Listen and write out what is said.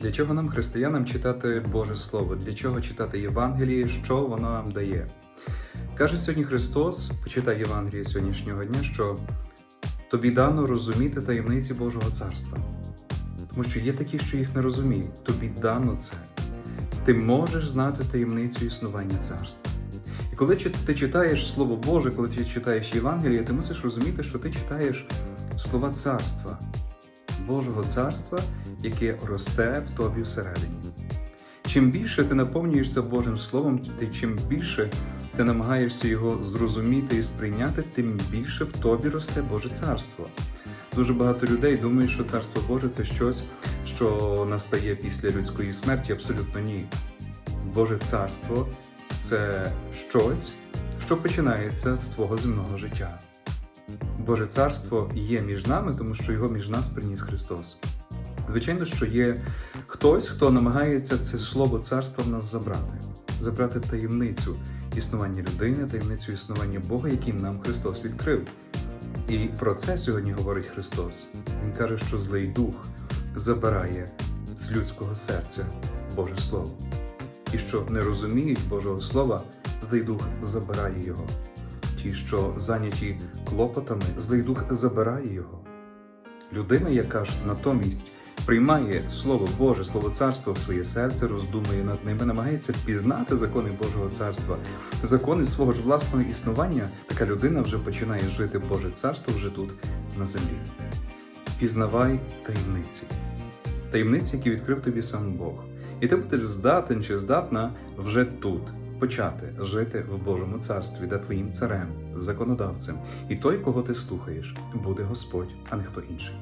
Для чого нам, християнам, читати Боже Слово? Для чого читати Євангеліє? Що воно нам дає? Каже сьогодні Христос, почитай Євангеліє сьогоднішнього дня, що тобі дано розуміти таємниці Божого Царства. Тому що є такі, що їх не розуміють. Тобі дано це. Ти можеш знати таємницю існування царства. І коли ти читаєш Слово Боже, коли ти читаєш Євангеліє, ти мусиш розуміти, що ти читаєш слова царства, Божого царства, яке росте в тобі всередині. Чим більше ти наповнюєшся Божим Словом, ти чим більше ти намагаєшся його зрозуміти і сприйняти, тим більше в тобі росте Боже царство. Дуже багато людей думають, що царство Боже це щось, що настає після людської смерті. Абсолютно ні. Боже царство це щось, що починається з твого земного життя. Боже царство є між нами, тому що його між нас приніс Христос. Звичайно, що є хтось, хто намагається це слово царства в нас забрати, забрати таємницю існування людини, таємницю існування Бога, яким нам Христос відкрив. І про це сьогодні говорить Христос. Він каже, що злий дух забирає з людського серця Боже Слово. Ті, що не розуміють Божого Слова, злий дух забирає його. Ті, що зайняті клопотами, злий дух забирає його. Людина, яка ж натомість приймає Слово Боже, Слово Царства в своє серце, роздумує над ними, намагається пізнати закони Божого царства, закони свого ж власного існування, така людина вже починає жити Боже царство вже тут, на землі. Пізнавай таємниці, таємниці, які відкрив тобі сам Бог. І ти будеш здатен чи здатна вже тут почати жити в Божому царстві, де твоїм царем, законодавцем, і той, кого ти слухаєш, буде Господь, а не хто інший.